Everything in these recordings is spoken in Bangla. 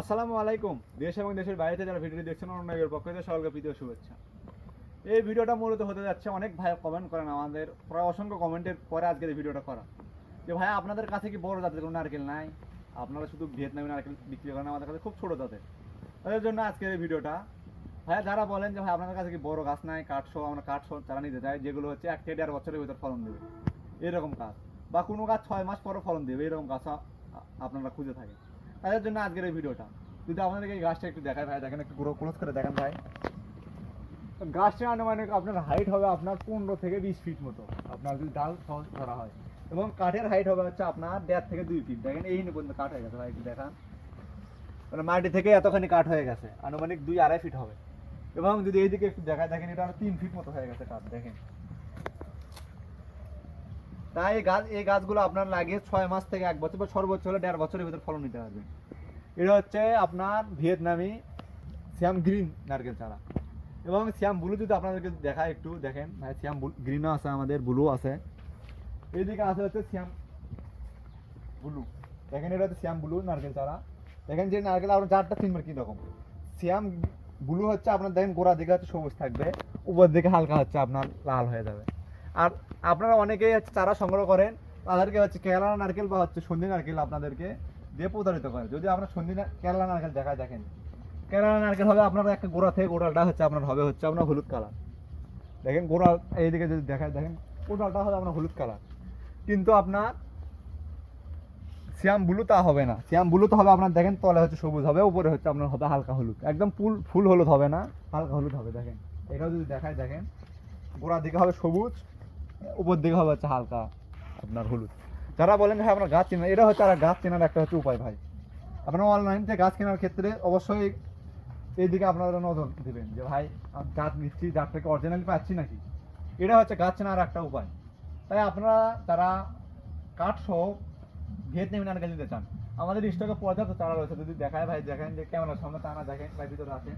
আসসালামু আলাইকুম। দেশ এবং দেশের বাইরে যারা ভিডিওটি দেখছেন অন্যের পক্ষ থেকে সকলকে প্রীতীয় শুভেচ্ছা। এই ভিডিওটা মূলত হতে যাচ্ছে অনেক ভাই কমেন্ট করেন আমাদের, প্রায় অসংখ্য কমেন্টের পরে আজকের এই ভিডিওটা করা। যে ভাই, আপনাদের কাছে কি বড় জাতের কোনো নারকেল নাই? আপনারা শুধু ভিয়েতনামি নারকেল বিক্রি করেন আমাদের কাছে, খুব ছোট জাতের। তাদের জন্য আজকের এই ভিডিওটা, ভাই, যারা বলেন যে ভাই, আপনাদের কাছে কি বড় গাছ নাই, কাঠ সহ আমরা কাঠ সহ চারা নিতে চাই, যেগুলো হচ্ছে এক থেকে দেড় বছরের ভিতর ফলন দেবে। এরকম গাছ। বা কোনো গাছ ছয় মাস পরে ফলন দেবে, এরকম গাছ আপনারা খুঁজে থাকেন। তাদের জন্য আজকের এই ভিডিওটা। যদি আপনাদেরকে এই গাছটা একটু দেখায় ভাই, দেখেন একটু পুরো ক্লোজ করে দেখেন ভাই। গাছটা আনুমানিক আপনার হাইট হবে আপনার পনেরো থেকে বিশ ফিট মতো। আপনার যদি ডাল করা হয়। এবং কাঠের হাইট হবে হচ্ছে আপনার দেড় থেকে দুই ফিট দেখেন এই পর্যন্ত কাঠ হয়ে গেছে ভাই, একটু দেখান। মানে মাটি থেকে এতখানি কাঠ হয়ে গেছে, আনুমানিক দুই আড়াই ফিট হবে। এবং যদি এইদিকে একটু দেখায়, দেখেন এটা আরও তিন ফিট মতো হয়ে গেছে কাঠ, দেখেন। তাই এই গাছ এই গাছগুলো আপনার লাগে ছয় মাস থেকে এক বছর বা সর্বোচ্চ হলে দেড় বছরের ভিতর ফলন নিতে পারবে এটা হচ্ছে আপনার ভিয়েতনামি শ্যাম গ্রিন নারকেল চারা। এবং শ্যাম ব্লু যদি আপনাদেরকে দেখায় একটু, দেখেন শ্যাম গ্রিনও আছে আমাদের ব্লু আছে। এইদিকে আছে হচ্ছে শ্যাম ব্লু। দেখেন, এটা হচ্ছে শ্যাম ব্লু নারকেল চারা। দেখেন, যে নারকেল, আপনার চারটা চিনবেন কি রকম? শ্যাম ব্লু হচ্ছে আপনার, দেখেন গোড়া দিকে হচ্ছে সবুজ থাকবে, উপর দিকে হালকা হচ্ছে আপনার লাল হয়ে যাবে। আর আপনারা অনেকেই হচ্ছে চারা সংগ্রহ করেন, তাদেরকে হচ্ছে কেরালা নারকেল বা হচ্ছে সন্ধি নারকেল আপনাদেরকে দিয়ে প্রতারিত করে। যদি আপনার সন্ধি কেরালা নারকেল দেখায়, দেখেন। কেরালা নারকেল হবে আপনার একটা গোড়া থেকে গোড়ালটা হচ্ছে আপনার হবে হচ্ছে আপনার হলুদ কালার। দেখেন গোড়া এইদিকে যদি দেখায়, দেখেন গোড়াটা হবে আপনার হলুদ কালার। কিন্তু আপনার শ্যাম ব্লু তা হবে না। শ্যাম ব্লু তো হবে আপনার, দেখেন, তলে হচ্ছে সবুজ হবে, উপরে হচ্ছে আপনার হবে হালকা হলুদ। একদম ফুল ফুল হলুদ হবে না, হালকা হলুদ হবে, দেখেন। এটাও যদি দেখায়, দেখেন, গোড়ার দিকে হবে সবুজ উপর দিকে হবে হচ্ছে হালকা আপনার হলুদ। যারা বলেন ভাই আপনার গাছ চেনা। এটা হচ্ছে আর গাছ চেনার একটা হচ্ছে উপায় ভাই। আপনার অনলাইন থেকে গাছ কেনার ক্ষেত্রে অবশ্যই এই দিকে আপনারা নজর দেবেন যে, ভাই গাছ নিচ্ছি যার থেকে অরিজিনালি পাচ্ছি নাকি? এটা হচ্ছে গাছ চেনার একটা উপায়। তাই আপনারা যারা কাঠ সহ ভিয়েতনামি নারকেল নিতে চান, আমাদের স্টকে পর্যাপ্ত চারা রয়েছে। যদি দেখায় ভাই, দেখেন যে ক্যামেরার সামনে টানা, দেখেন, ভাই, ভিতরে আছে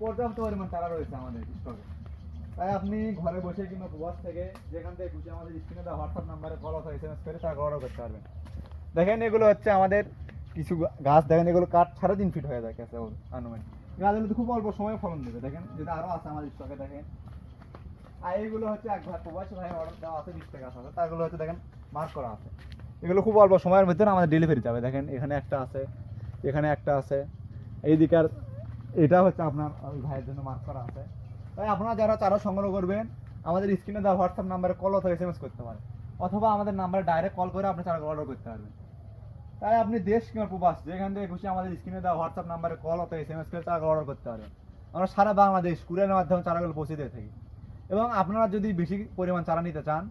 পর্যাপ্ত পরিমাণ চারা রয়েছে আমাদের স্টকে তাই আপনি ঘরে বসে কিংবা প্রবাস থেকে যেখান থেকে খুশি আমাদের স্ক্রিনে দেওয়া হোয়াটসঅ্যাপ নাম্বারে কল অথবা এস এম এস করে তারা অর্ডার করতে পারবেন। দেখেন এগুলো হচ্ছে আমাদের কিছু গাছ, দেখেন এগুলো কাঠ সাড়ে তিন ফিট হয়ে যায় গেছে আনুমানিক। গাছগুলো তো খুব অল্প সময়ে ফলন দেবে, দেখেন যেটা আরও আছে আমাদের স্টকে দেখেন। আর এইগুলো হচ্ছে এক ভাই প্রবাসী ভাই অর্ডার দেওয়া আছে বিশ টাকা আছে, তারগুলো হচ্ছে দেখেন মার্ক করা আছে। এগুলো খুব অল্প সময়ের ভিতরে আমাদের ডেলিভারি যাবে, দেখেন, এখানে একটা আছে, এখানে একটা আছে। এইদিকে আর এটা হচ্ছে আপনার ভাইয়ের জন্য মার্ক করা আছে। তাই আপনারা যারা চারা সংগ্রহ করবেন, আমাদের স্ক্রিনে দেওয়া হোয়াটসঅ্যাপ নাম্বারে কল অথবা এস করতে পারেন। অথবা আমাদের নাম্বারে ডাইরেক্ট কল করে আপনি চারা অর্ডার করতে পারবেন। তাই আপনি দেশ কিংবা প্রবাস, যেখান থেকে খুশি আমাদের স্ক্রিনে দেওয়া হোয়াটসঅ্যাপ নাম্বারে কল অথবা এস এম এস করে চারা অর্ডার করতে পারবেন আমরা সারা বাংলাদেশ কুরিয়ারের মাধ্যমে চারাগুলো পৌঁছে দিয়ে থাকি। এবং আপনারা যদি বেশি পরিমাণ চারা নিতে চান,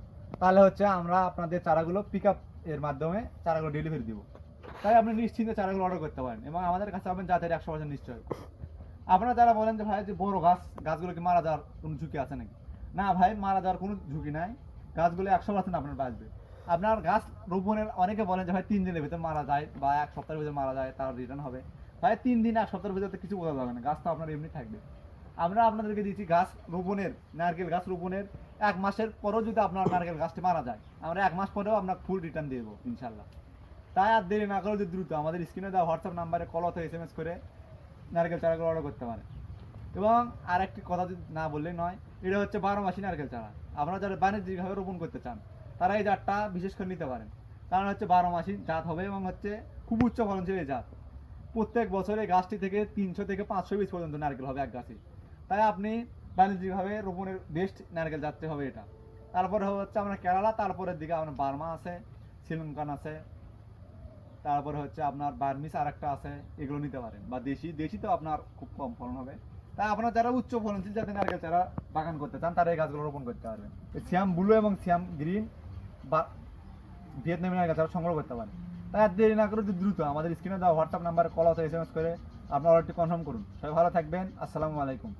তাহলে হচ্ছে আমরা আপনাদের চারাগুলো পিক আপ এর মাধ্যমে চারাগুলো ডেলিভারি দিব। তাই আপনি নিশ্চিন্তে চারাগুলো অর্ডার করতে পারেন এবং আমাদের কাছে পাবেন জাতের একশো পার্সেন্ট নিশ্চয়। আপনারা যারা বলেন যে ভাই যে বড় গাছ গাছগুলো কি মারা যাওয়ার কোনো ঝুঁকি আছে নাকি? না ভাই, মারা যাওয়ার কোনো ঝুঁকি নাই। গাছগুলো একশো পার্সেন্ট আপনার বাঁচবে। আপনার গাছ রোপণের অনেকে বলেন যে ভাই তিন দিনের ভিতরে মারা যায় বা এক সপ্তাহের ভিতরে মারা যায়, তার রিটার্ন হবে। ভাই, তিন দিন, এক সপ্তাহের ভিতরে কিছু বোঝা যাবে না। গাছ তো আপনার এমনি থাকবে। আমরা আপনাদেরকে দিচ্ছি গাছ রোপণের, নারকেল গাছ রোপণের। এক মাসের পরেও যদি আপনার নারকেল গাছটি মারা যায়, আমরা এক মাস পরেও আপনার ফুল রিটার্ন দিয়ে দেবো, ইনশাল্লাহ। তাই আর দেরি না করে যদি দ্রুত আমাদের স্ক্রিনে দেওয়া হোয়াটসঅ্যাপ নাম্বারে কল অথবা এস এম এস করে নারকেল চারাগুলো অর্ডার করতে পারে। এবং আর একটি কথা যদি না বললেই নয়, এটা হচ্ছে বারো মাসি নারকেল চারা। আপনারা যারা বাণিজ্যিকভাবে রোপণ করতে চান, তারা এই জাতটা বিশেষ করে নিতে পারেন। কারণ হচ্ছে বারো মাসি জাত হবে এবং হচ্ছে খুব উচ্চ ফলনশীল এই জাত। প্রত্যেক বছরে গাছটি থেকে তিনশো থেকে পাঁচশো পিস পর্যন্ত নারকেল হবে এক গাছে। তাই আপনি বাণিজ্যিকভাবে রোপণের বেস্ট নারকেল জাতটি হবে এটা। তারপরে হচ্ছে আপনার কেরালা, তারপরের দিকে আপনার বার্মা আছে, শ্রীলঙ্কান আছে তারপরে হচ্ছে আপনার বার্মিস আর একটা আছে, এগুলো নিতে পারেন। বা দেশি দেশি তো আপনার খুব কম ফলন হবে। তাই আপনার যারা উচ্চ ফলনশীল জাতের নারকেল চারা বাগান করতে চান, তারা এই গাছগুলো রোপণ করতে পারবেন। শ্যাম ব্লু এবং শ্যাম গ্রিন বা ভিয়েতনামি নারকেল চারা সংগ্রহ করতে পারেন। তাই দেরি না করে দ্রুত আমাদের স্ক্রিনে দেওয়া হোয়াটসঅ্যাপ নাম্বারে কল আছে এস এম এস করে আপনার অর্ডারটি কনফার্ম করুন। সবাই ভালো থাকবেন। আসসালামু আলাইকুম।